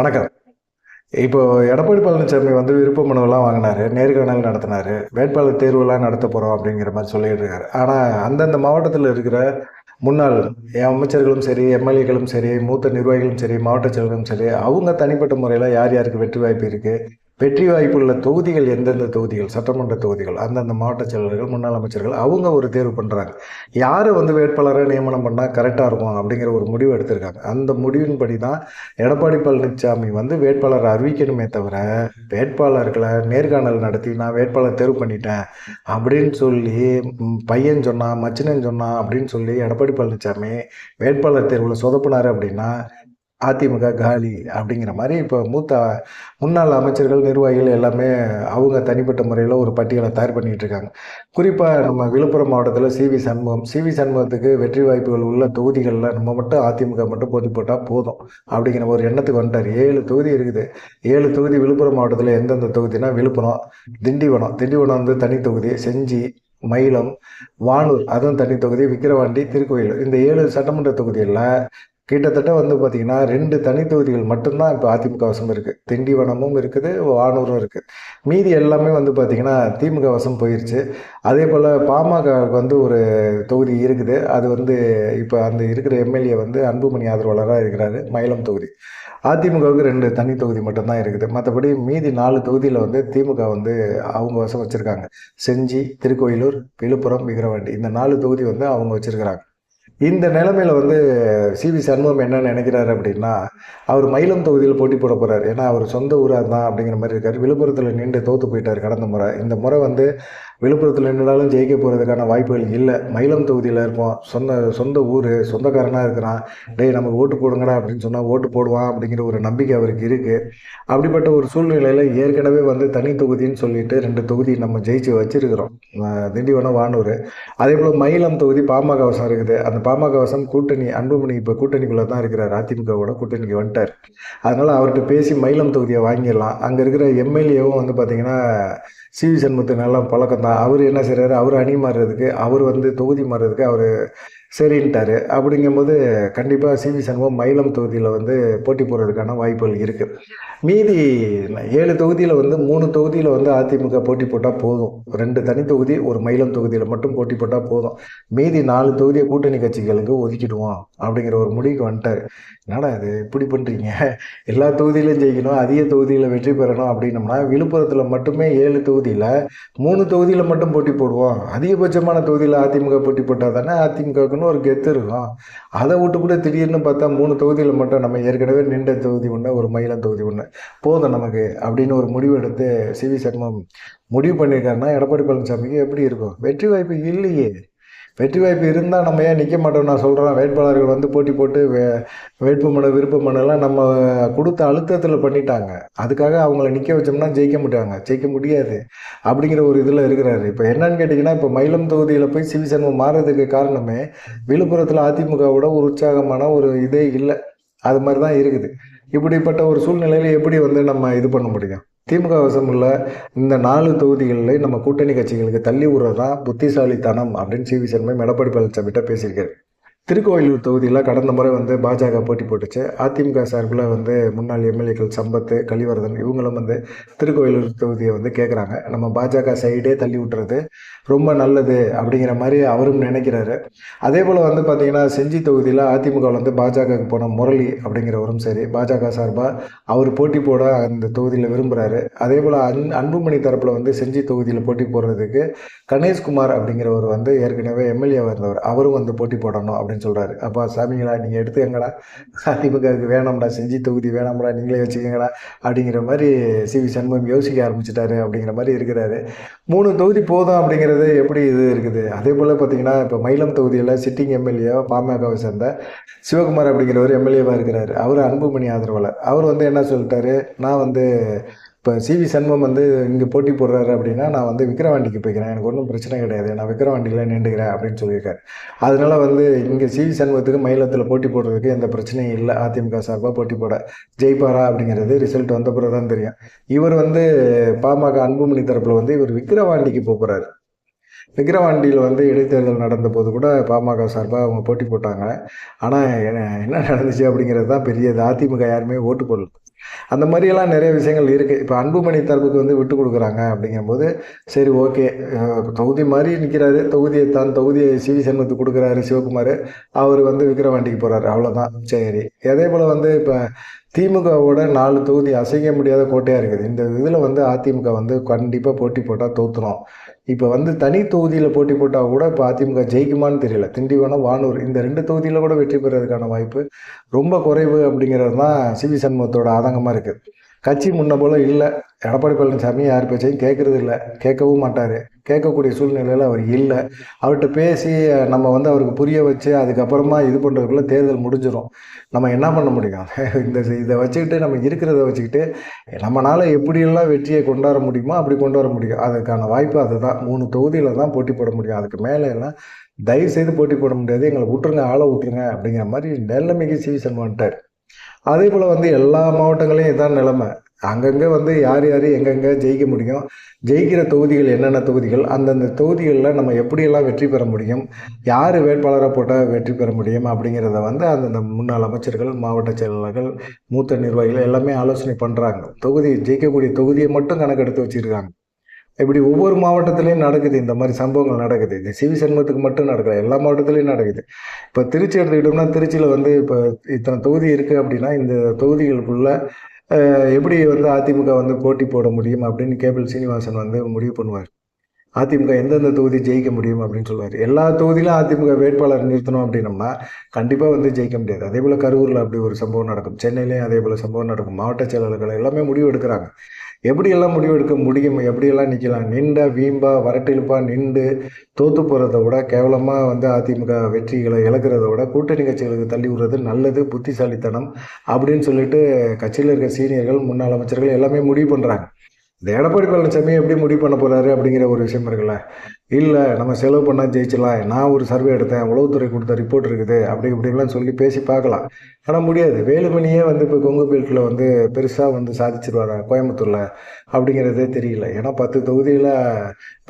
வணக்கம். இப்போ எடப்பாடி பழனிசாமி வந்து விருப்ப மனுவெல்லாம் வாங்கினாரு நேர்காணல் நடத்தினாரு வேட்பாளர் தேர்வுலாம் நடத்த போகிறோம் அப்படிங்கிற மாதிரி சொல்லிட்டு இருக்காரு ஆனால் அந்தந்த மாவட்டத்தில் இருக்கிற முன்னாள் அமைச்சர்களும் சரி எம்எல்ஏக்களும் சரி மூத்த நிர்வாகிகளும் சரி மாவட்ட செயலர்களும் சரி அவங்க தனிப்பட்ட முறையில் யார் யாருக்கு வெற்றி வாய்ப்பு இருக்குது வெற்றி வாய்ப்புள்ள தொகுதிகள் எந்தெந்த தொகுதிகள் சட்டமன்ற தொகுதிகள் அந்தந்த மாவட்ட செயலர்கள் முன்னாள் அமைச்சர்கள் அவங்க ஒரு தேர்வு பண்ணுறாங்க யாரை வந்து வேட்பாளரை நியமனம் பண்ணால் கரெக்டாக இருக்கும் அப்படிங்கிற ஒரு முடிவு எடுத்திருக்காங்க. அந்த முடிவின்படி தான் எடப்பாடி பழனிசாமி வந்து வேட்பாளரை அறிவிக்கணுமே தவிர வேட்பாளர்களை நேர்காணல் நடத்தி நான் வேட்பாளர் தேர்வு பண்ணிட்டேன் அப்படின்னு சொல்லி பையன் சொன்னான் மச்சினன் சொன்னான் அப்படின்னு சொல்லி எடப்பாடி பழனிசாமி வேட்பாளர் தேர்வில் சொதப்பினார் அப்படின்னா அதிமுக காலி அப்படிங்கிற மாதிரி இப்போ மூத்த முன்னாள் அமைச்சர்கள் நிர்வாகிகள் எல்லாமே அவங்க தனிப்பட்ட முறையில் ஒரு பட்டியலை தயார் பண்ணிட்டு இருக்காங்க. குறிப்பாக நம்ம விழுப்புரம் மாவட்டத்தில் சிவி சண்முகம். சிவி சண்முகத்துக்கு வெற்றி வாய்ப்புகள் உள்ள தொகுதிகளில் நம்ம மட்டும் அதிமுக மட்டும் போட்டி போட்டால் போதும் அப்படிங்கிற ஒரு எண்ணத்துக்கு வந்துட்டார். ஏழு தொகுதி இருக்குது. ஏழு தொகுதி விழுப்புரம் மாவட்டத்தில் எந்தெந்த தொகுதினா விழுப்புரம் திண்டிவனம். திண்டிவனம் வந்து தனி தொகுதி. செஞ்சி மயிலம் வானூர் அதுவும் தனி தொகுதி. விக்கிரவாண்டி திருக்கோயில். இந்த ஏழு சட்டமன்ற தொகுதிகளில் கிட்டத்தட்ட வந்து பார்த்திங்கன்னா ரெண்டு தனி தொகுதிகள் மட்டும்தான் இப்போ அதிமுக வசம் இருக்குது திண்டிவனமும் இருக்குது வானூரும் இருக்குது மீதி எல்லாமே வந்து பார்த்திங்கன்னா திமுக வசம் போயிருச்சு. அதே போல் பாமகவுக்கு வந்து ஒரு தொகுதி இருக்குது. அது வந்து இப்போ அந்த இருக்கிற எம்எல்ஏ வந்து அன்புமணி ஆதரவாளராக இருக்கிறாரு மயிலம் தொகுதி. அதிமுகவுக்கு ரெண்டு தனி தொகுதி மட்டும்தான் இருக்குது. மற்றபடி மீதி நாலு தொகுதியில் வந்து திமுக வந்து அவங்க வசம் வச்சுருக்காங்க. செஞ்சி திருக்கோயிலூர் விழுப்புரம் விக்கிரவாண்டி. இந்த நாலு தொகுதி வந்து அவங்க வச்சுருக்கிறாங்க. இந்த நிலைமையில் வந்து சிவி சண்முகம் என்ன நினைக்கிறாரு அப்படின்னா அவர் மயிலம் தொகுதியில் போட்டி போட போகிறார் ஏன்னா அவர் சொந்த ஊராக தான் அப்படிங்கிற மாதிரி இருக்கார். விழுப்புரத்தில் நின்று தோற்று போயிட்டார் கடந்த முறை. இந்த முறை வந்து விழுப்புரத்தில் நின்றாலும் ஜெயிக்க போகிறதுக்கான வாய்ப்புகள் இல்லை. மயிலம் தொகுதியில் இருப்போம். சொந்த சொந்த ஊர் சொந்தக்காரனாக இருக்கிறான். டேய் நமக்கு ஓட்டு போடுங்கடா அப்படின்னு சொன்னால் ஓட்டு போடுவான் அப்படிங்கிற ஒரு நம்பிக்கை அவருக்கு இருக்குது அப்படிப்பட்ட ஒரு சூழ்நிலையில் ஏற்கனவே வந்து தனி தொகுதின்னு சொல்லிட்டு ரெண்டு தொகுதி நம்ம ஜெயிச்சு வச்சிருக்கிறோம். திண்டிவனம் வானூர். அதே போல் மயிலம் தொகுதி பாமக வசம் இருக்குது. அந்த பாமக வசம் கூட்டணி அன்புமணி இப்போ கூட்டணிக்குள்ளே தான் இருக்கிறார். அதிமுகவோட கூட்டணிக்கு வந்துட்டார். அதனால் அவர்கிட்ட பேசி மயிலம் தொகுதியை வாங்கிடலாம். அங்கே இருக்கிற எம்எல்ஏவும் வந்து பார்த்திங்கன்னா சிவி சண்முகத்துக்கு நல்லா பழக்கம் தான் அவர் என்ன செய்கிறாரு அவர் அணி மாறுறதுக்கு அவர் வந்து தொகுதி மாறுறதுக்கு அவர் சரின்ட்டாரு. அப்படிங்கும்போது கண்டிப்பாக சிவி சண்முகம் மயிலம் தொகுதியில் வந்து போட்டி போடுறதுக்கான வாய்ப்புகள் இருக்குது மீதி ஏழு தொகுதியில் வந்து மூணு தொகுதியில் வந்து அதிமுக போட்டி போட்டால் போதும். ரெண்டு தனி தொகுதி ஒரு மயிலம் தொகுதியில் மட்டும் போட்டி போட்டால் போதும். மீதி நாலு தொகுதியை கூட்டணி கட்சிகளுக்கு ஒதுக்கிடுவோம் அப்படிங்கிற ஒரு முடிவுக்கு வந்துட்டார். என்னடா இது இப்படி பண்ணுறீங்க எல்லா தொகுதியிலும் ஜெயிக்கணும் அதிக தொகுதியில் வெற்றி பெறணும் அப்படின்னம்னா விழுப்புரத்தில் மட்டுமே ஏழு தொகுதியில் மூணு தொகுதியில் மட்டும் போட்டி போடுவோம். அதிகபட்சமான தொகுதியில் அதிமுக போட்டி போட்டால் தானே அதிமுகவுக்கு இருக்குன்னு ஒரு கெத்து இருக்கும். அதை விட்டு கூட திடீர்னு பார்த்தா மூணு தொகுதியில் மட்டும் நம்ம ஏற்கனவே நின்ற தொகுதி ஒன்று ஒரு மயிலம் தொகுதி ஒன்று போதும் நமக்கு அப்படின்னு ஒரு முடிவு எடுத்து சிவி சர்மம் முடிவு பண்ணியிருக்காருன்னா எடப்பாடி பழனிசாமிக்கு எப்படி இருக்கும்? வெற்றி வாய்ப்பு இல்லையே. வெற்றி வாய்ப்பு இருந்தால் நம்ம ஏன் நிற்க மாட்டோம் நான் சொல்கிறேன் வேட்பாளர்கள் வந்து போட்டி போட்டு வே வேட்புமனு விருப்பமனுலாம் நம்ம கொடுத்த அழுத்தத்தில் பண்ணிட்டாங்க. அதுக்காக அவங்கள நிற்க வச்சோம்னா ஜெயிக்க மாட்டாங்க. ஜெயிக்க முடியாது. அப்படிங்கிற ஒரு இதில் இருக்கிறாரு. இப்போ என்னன்னு கேட்டிங்கன்னா இப்போ மயிலம் தொகுதியில் போய் சிவி சண்முகம் மாறுறதுக்கு காரணமே விழுப்புரத்தில் அதிமுகவோட ஒரு உற்சாகமான ஒரு இதே இல்லை. அது மாதிரி தான் இருக்குது. இப்படிப்பட்ட ஒரு சூழ்நிலையில் எப்படி வந்து நம்ம இது பண்ண முடியும்? திமுக வசமுள்ள உள்ள இந்த நாலு தொகுதிகளில் நம்ம கூட்டணி கட்சிகளுக்கு தள்ளி விடுறது தான் புத்திசாலித்தனம் அப்படின்னு சிவி சண்முகம் எடப்பாடி பழனிசாமிகிட்ட பேசியிருக்காரு. திருக்கோயிலூர் தொகுதியில் கடந்த முறை வந்து பாஜக போட்டி போட்டுச்சு. அதிமுக சார்பில் வந்து முன்னாள் எம்எல்ஏக்கள் சம்பத்து கலிவர்தன் இவங்களும் வந்து திருக்கோயிலூர் தொகுதியை வந்து கேட்குறாங்க நம்ம பாஜக சைடே தள்ளி விட்டுறது ரொம்ப நல்லது அப்படிங்கிற மாதிரி அவரும் நினைக்கிறாரு. அதே போல் வந்து பார்த்திங்கன்னா செஞ்சி தொகுதியில் அதிமுக வந்து பாஜகவுக்கு போன முரளி அப்படிங்கிறவரும் சரி பாஜக சார்பாக அவர் போட்டி போட அந்த தொகுதியில் விரும்புகிறாரு அதே போல் அன் அன்புமணி தரப்பில் வந்து செஞ்சி தொகுதியில் போட்டி போடுறதுக்கு கணேஷ்குமார் அப்படிங்கிறவர் வந்து ஏற்கனவே எம்எல்ஏவாக இருந்தவர். அவரும் வந்து போட்டி போடணும் அப்படின்னு சொல்கிறாரு அப்பா சாமிங்களா நீங்கள் எடுத்துக்கங்கடா. அதிமுகவுக்கு வேணாம்டா செஞ்சு தொகுதி வேணாம்டா நீங்களே வச்சுக்கோங்கடா அப்படிங்கிற மாதிரி சிவி சண்முகம் யோசிக்க ஆரம்பிச்சிட்டாரு அப்படிங்கிற மாதிரி இருக்கிறாரு. மூணு தொகுதி போதும் அப்படிங்கிறது எப்படி இது இருக்குது? அதே போல் பார்த்தீங்கன்னா இப்போ மயிலம் தொகுதியில் சிட்டிங் எம்எல்ஏ பாமகவை சேர்ந்த சிவகுமார் அப்படிங்கிறவர் எம்எல்ஏவாக இருக்கிறாரு. அவர் அன்புமணி ஆதரவாளர். அவர் வந்து என்ன சொல்லிட்டாரு? நான் வந்து இப்போ சிவி சண்முகம் வந்து இங்கே போட்டி போடுறாரு அப்படின்னா நான் வந்து விக்ரவாண்டிக்கு போய்க்கிறேன். எனக்கு ஒன்றும் பிரச்சனை கிடையாது. நான் விக்ரவாண்டியில் நின்றுக்கிறேன் அப்படின்னு சொல்லியிருக்காரு. அதனால வந்து இங்கே சிவி சண்முகத்துக்கு மயிலத்தில் போட்டி போடுறதுக்கு எந்த பிரச்சனையும் இல்லை. அதிமுக சார்பாக போட்டி போட ஜெயிப்பாரா அப்படிங்கிறது ரிசல்ட் வந்த பிறகு தான் தெரியும். இவர் வந்து பாமக அன்புமணி தரப்பில் வந்து இவர் விக்ரவாண்டிக்கு போக போகிறாரு விக்கிரவாண்டியில் வந்து இடைத்தேர்தல் நடந்தபோது கூட பாமக சார்பாக அவங்க போட்டி போட்டாங்க. ஆனால் என்ன என்ன நடந்துச்சு அப்படிங்கிறது தான் பெரியது. அதிமுக யாருமே ஓட்டு போடல. அந்த மாதிரியெல்லாம் நிறைய விஷயங்கள் இருக்குது இப்போ அன்புமணி தரப்புக்கு வந்து விட்டு கொடுக்குறாங்க அப்படிங்கும்போது சரி ஓகே. தொகுதி மாதிரி நிற்கிறாரு தொகுதியை தான் தொகுதியை சிவி சண்முகத்துக்கு கொடுக்குறாரு சிவகுமார். அவர் வந்து விக்கிரவாண்டிக்கு போகிறாரு அவ்வளோதான் சரி. அதே போல் வந்து இப்போ திமுகவோட நாலு தொகுதி அசைக்க முடியாத கோட்டையாக இருக்குது. இந்த இதில் வந்து அதிமுக வந்து கண்டிப்பாக போட்டி போட்டால் தோற்றுரும் இப்போ வந்து தனி தொகுதியில் போட்டி போட்டால் கூட இப்போ அதிமுக ஜெயிக்குமான்னு தெரியல. திண்டிவனம் வானூர் இந்த ரெண்டு தொகுதியில் கூட வெற்றி பெறதுக்கான வாய்ப்பு ரொம்ப குறைவு அப்படிங்கிறது தான் சிவி சண்முகத்தோட ஆதங்கமாக இருக்குது கட்சி முன்ன போல் இல்லை. எடப்பாடி பழனிசாமி யார் பேச்சையும் கேட்குறது இல்லை. கேட்கவும் மாட்டார். கேட்கக்கூடிய சூழ்நிலையில் அவர் இல்லை. அவர்கிட்ட பேசி நம்ம வந்து அவருக்கு புரிய வச்சு அதுக்கப்புறமா இது பண்ணுறதுக்குள்ளே தேர்தல் முடிஞ்சிடும் நம்ம என்ன பண்ண முடியும்? இந்த இதை வச்சுக்கிட்டு நம்ம இருக்கிறத வச்சுக்கிட்டு நம்மளால் எப்படியெல்லாம் வெற்றியை கொண்டாட முடியுமோ அப்படி கொண்டு வர முடியும். அதுக்கான வாய்ப்பு அதுதான். மூணு தொகுதியில் தான் போட்டி போட முடியும். அதுக்கு மேலே எல்லாம் தயவு செய்து போட்டி போட முடியாது. எங்களை விட்டுருங்க ஆளை விட்டுருங்க அப்படிங்கிற மாதிரி நிலைமைக்கு சீசன் வந்துட்டார். அதே போல் வந்து எல்லா மாவட்டங்களையும் இதான் நிலைமை. அங்கங்கே வந்து யார் யார் எங்கெங்கே ஜெயிக்க முடியும் ஜெயிக்கிற தொகுதிகள் என்னென்ன தொகுதிகள் அந்தந்த தொகுதிகளில் நம்ம எப்படியெல்லாம் வெற்றி பெற முடியும் யார் வேட்பாளராக போட்டால் வெற்றி பெற முடியும் அப்படிங்கிறத வந்து அந்தந்த முன்னாள் அமைச்சர்கள் மாவட்ட செயலாளர்கள் மூத்த நிர்வாகிகள் எல்லாமே ஆலோசனை பண்ணுறாங்க தொகுதி ஜெயிக்கக்கூடிய தொகுதியை மட்டும் கணக்கெடுத்து வச்சுருக்காங்க. இப்படி ஒவ்வொரு மாவட்டத்துலேயும் நடக்குது இந்த மாதிரி சம்பவங்கள் நடக்குது. இது சிவி சண்முகத்துக்கு மட்டும் நடக்கல எல்லா மாவட்டத்துலேயும் நடக்குது. இப்போ திருச்சி எடுத்துக்கிட்டோம்னா திருச்சியில் வந்து இப்போ இத்தனை தொகுதி இருக்குது அப்படின்னா இந்த தொகுதிகளுக்குள்ள எப்படி வந்து அதிமுக வந்து போட்டி போட முடியும் அப்படின்னு கேபிள் சீனிவாசன் வந்து முடிவு பண்ணுவார். அதிமுக எந்தெந்த தொகுதி ஜெயிக்க முடியும் அப்படின்னு சொல்லுவார் எல்லா தொகுதியிலும் அதிமுக வேட்பாளர் நிறுத்தணும் அப்படின்னம்னா கண்டிப்பாக வந்து ஜெயிக்க முடியாது. அதே போல் கரூரில் அப்படி ஒரு சம்பவம் நடக்கும். சென்னையிலேயும் அதே போல் சம்பவம் நடக்கும். மாவட்ட செயலாளர்கள் எல்லாமே முடிவு எடுக்கிறாங்க. எப்படியெல்லாம் முடிவெடுக்க முடியும்? எப்படியெல்லாம் நிற்கலாம்? நின்ற வீம்பா வரட்டிழுப்பாக நின்று தோற்று போகிறத விட கேவலமாக வந்து அதிமுக வெற்றிகளை இழக்கிறத விட கூட்டணி கட்சிகளுக்கு தள்ளி விடுறது நல்லது புத்திசாலித்தனம் அப்படின்னு சொல்லிட்டு கட்சியில் இருக்க சீனியர்கள் முன்னாள் அமைச்சர்கள் எல்லாமே முடிவு பண்ணுறாங்க இந்த எடப்பாடி பழனிசாமி எப்படி முடிவு பண்ண போகிறாரு அப்படிங்கிற ஒரு விஷயம் இருக்குல்ல. இல்லை நம்ம செலவு பண்ணால் ஜெயிச்சிடலாம். நான் ஒரு சர்வே எடுத்தேன். உளவுத்துறை கொடுத்த ரிப்போர்ட் இருக்குது. அப்படி இப்படிலாம் சொல்லி பேசி பார்க்கலாம். ஆனால் முடியாது. வேலுமணியே வந்து இப்போ கொங்கு பெல்ட்டில் வந்து பெருசாக வந்து சாதிச்சிருவாரா கோயம்புத்தூரில். அப்படிங்கிறதே தெரியல. ஏன்னா பத்து தொகுதியில்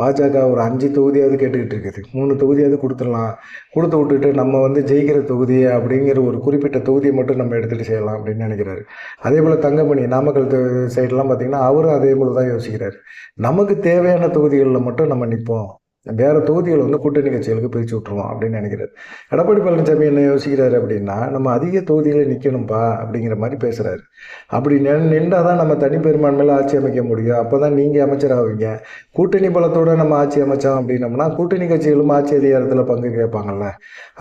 பாஜக ஒரு அஞ்சு தொகுதியாவது கேட்டுக்கிட்டு இருக்குது. மூணு தொகுதியாவது கொடுத்துடலாம். கொடுத்து விட்டுட்டு நம்ம வந்து ஜெயிக்கிற தொகுதி அப்படிங்கிற ஒரு குறிப்பிட்ட தொகுதியை மட்டும் நம்ம எடுத்துகிட்டு செய்யலாம் அப்படின்னு நினைக்கிறாரு. அதே போல் தங்கமணி நாமக்கல் சைட்லாம் பார்த்திங்கன்னா அவரும் அதே போல் தான் யோசிக்கிறார். நமக்கு தேவையான தொகுதிகளில் மட்டும் நம்ம நிற்போம் வேறு தொகுதிகள் வந்து கூட்டணி கட்சிகளுக்கு பிரித்து விட்ருவோம் அப்படின்னு நினைக்கிறாரு. எடப்பாடி பழனிசாமி என்ன யோசிக்கிறாரு அப்படின்னா நம்ம அதிக தொகுதியில் நிற்கணும்ப்பா அப்படிங்கிற மாதிரி பேசுகிறாரு அப்படி நின்றால் தான் நம்ம தனி பெரும்பான்மையில் ஆட்சி அமைக்க முடியும். அப்போ தான் நீங்கள் அமைச்சராகுவீங்க கூட்டணி பலத்தோடு நம்ம ஆட்சி அமைச்சோம் அப்படின்னம்னா கூட்டணி கட்சிகளும் ஆட்சி அதிகாரத்தில் பங்கு கேட்பாங்கல்ல.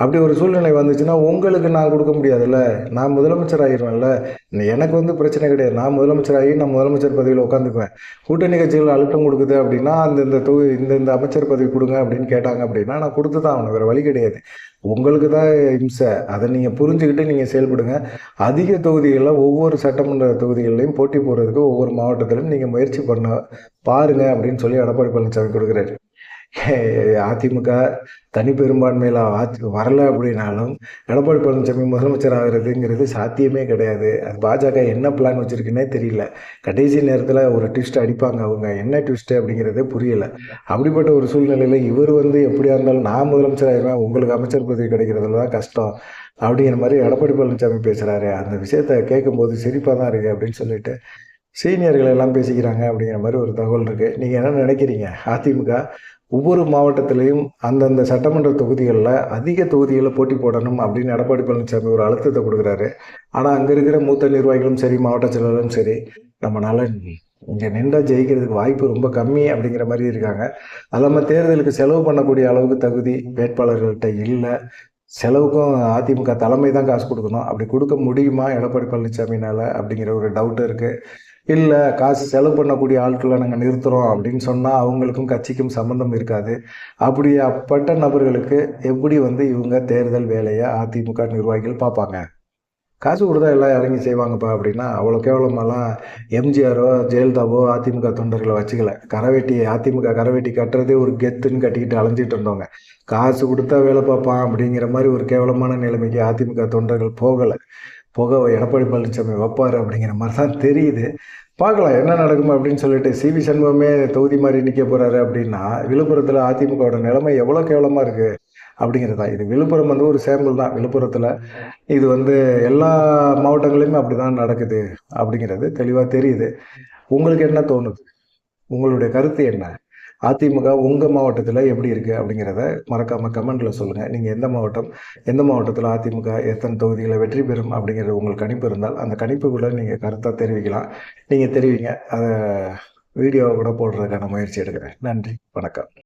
அப்படி ஒரு சூழ்நிலை வந்துச்சுன்னா உங்களுக்கு நான் கொடுக்க முடியாதுல்ல. நான் முதலமைச்சர் ஆகிடுவேன்ல எனக்கு வந்து பிரச்சனை கிடையாது. நான் முதலமைச்சராகி நான் முதலமைச்சர் பதவியில் உட்காந்துக்குவேன். கூட்டணி கட்சிகள் அழுத்தம் கொடுக்குது அப்படின்னா அந்தந்த இந்த இந்தந்த அமைச்சர் பதவி கொடுங்க அப்படின்னு கேட்டாங்க அப்படின்னா நான் கொடுத்து தான் அவனுக்கு வேறு வழி கிடையாது. உங்களுக்கு தான் இம்சை. அதை நீங்கள் புரிஞ்சுக்கிட்டு நீங்கள் செயல்படுங்க. அதிக தொகுதிகளில் ஒவ்வொரு சட்டமன்ற தொகுதிகள்லையும் போட்டி போடுறதுக்கு ஒவ்வொரு மாவட்டத்திலும் நீங்கள் முயற்சி பண்ண பாருங்கள் அப்படின்னு சொல்லி எடப்பாடி பழனிசாமி கொடுக்குறாரு. அதிமுக தனி பெரும்பான்மையில் வரல வரலை அப்படின்னாலும் எடப்பாடி பழனிசாமி முதலமைச்சர் ஆகிறதுங்கிறது சாத்தியமே கிடையாது. அது பாஜக என்ன பிளான் வச்சுருக்குன்னே தெரியல. கடைசி நேரத்தில் ஒரு ட்விஸ்ட் அடிப்பாங்க அவங்க. என்ன ட்விஸ்ட்டு அப்படிங்கிறதே புரியலை. அப்படிப்பட்ட ஒரு சூழ்நிலையில் இவர் வந்து எப்படியா இருந்தாலும் நான் முதலமைச்சர் ஆகிடுவேன் உங்களுக்கு அமைச்சர் பதவி கிடைக்கிறதுல தான் கஷ்டம் அப்படிங்கிற மாதிரி எடப்பாடி பழனிசாமி பேசுகிறாரு அந்த விஷயத்தை கேட்கும்போது சிரிப்பாக தான் இருக்குது அப்படின்னு சொல்லிட்டு சீனியர்கள் எல்லாம் பேசிக்கிறாங்க அப்படிங்கிற மாதிரி ஒரு தகவல் இருக்குது நீங்கள் என்ன நினைக்கிறீங்க? அதிமுக ஒவ்வொரு மாவட்டத்திலையும் அந்தந்த சட்டமன்ற தொகுதிகளில் அதிக தொகுதிகளில் போட்டி போடணும் அப்படின்னு எடப்பாடி பழனிசாமி ஒரு அழுத்தத்தை கொடுக்குறாரு. ஆனால் அங்கே இருக்கிற மூத்த நிர்வாகிகளும் சரி மாவட்ட செயலாளரும் சரி நம்மளால் இங்கே நின்றா ஜெயிக்கிறதுக்கு வாய்ப்பு ரொம்ப கம்மி அப்படிங்கிற மாதிரி இருக்காங்க. அது இல்லாமல் தேர்தலுக்கு செலவு பண்ணக்கூடிய அளவுக்கு தகுதி வேட்பாளர்கள்ட்ட இல்லை. செலவுக்கும் அதிமுக தலைமை தான் காசு கொடுக்கணும். அப்படி கொடுக்க முடியுமா எடப்பாடி பழனிசாமினால் அப்படிங்கிற ஒரு டவுட்டு இருக்குது இல்லை காசு செலவு பண்ணக்கூடிய ஆட்களை நாங்கள் நிறுத்துகிறோம் அப்படின்னு சொன்னால் அவங்களுக்கும் கட்சிக்கும் சம்மந்தம் இருக்காது. அப்படி அப்பட்ட நபர்களுக்கு எப்படி வந்து இவங்க தேர்தல் வேலையை அதிமுக நிர்வாகிகள் பார்ப்பாங்க? காசு கொடுத்தா எல்லாம் இறங்கி செய்வாங்கப்பா அப்படின்னா அவ்வளோ கேவலமெல்லாம் எம்ஜிஆரோ ஜெயலலிதாவோ அதிமுக தொண்டர்களை வச்சுக்கல. கரவேட்டி அதிமுக கரவேட்டி கட்டுறதே ஒரு கெத்துன்னு கட்டிக்கிட்டு அலைஞ்சிட்டு இருந்தவங்க. காசு கொடுத்தா வேலை பார்ப்பான் அப்படிங்கிற மாதிரி ஒரு கேவலமான நிலைமைக்கு அதிமுக தொண்டர்கள் போகலை. புகை எடப்பாடி பழனிசாமி வைப்பார் அப்படிங்கிற மாதிரி தான் தெரியுது. பார்க்கலாம் என்ன நடக்கும் அப்படின்னு சொல்லிட்டு சிவி சண்முகமே தொகுதி மாதிரி நிற்க போகிறாரு அப்படின்னா விழுப்புரத்தில் அதிமுகவோட நிலைமை எவ்வளோ கேவலமாக இருக்குது அப்படிங்கிறது. தான் இது விழுப்புரம் வந்து ஒரு சேம்பிள் தான். விழுப்புரத்தில் இது வந்து எல்லா மாவட்டங்களையுமே அப்படி தான் நடக்குது அப்படிங்கிறது தெளிவாக தெரியுது. உங்களுக்கு என்ன தோணுது? உங்களுடைய கருத்து என்ன? அதிமுக உங்கள் மாவட்டத்தில் எப்படி இருக்குது அப்படிங்கிறத மறக்காமல் கமெண்ட்டில் சொல்லுங்கள் நீங்கள் எந்த மாவட்டம் எந்த மாவட்டத்தில் அதிமுக எத்தனை தொகுதிகளை வெற்றி பெறும் அப்படிங்கிறது உங்களுக்கு கணிப்பு இருந்தால் அந்த கணிப்புக்குள்ளே நீங்கள் கருத்தாக தெரிவிக்கலாம். நீங்கள் தெரிவிங்க. அதை வீடியோவை கூட போடுறதுக்கான முயற்சி எடுக்கிறேன். நன்றி. வணக்கம்.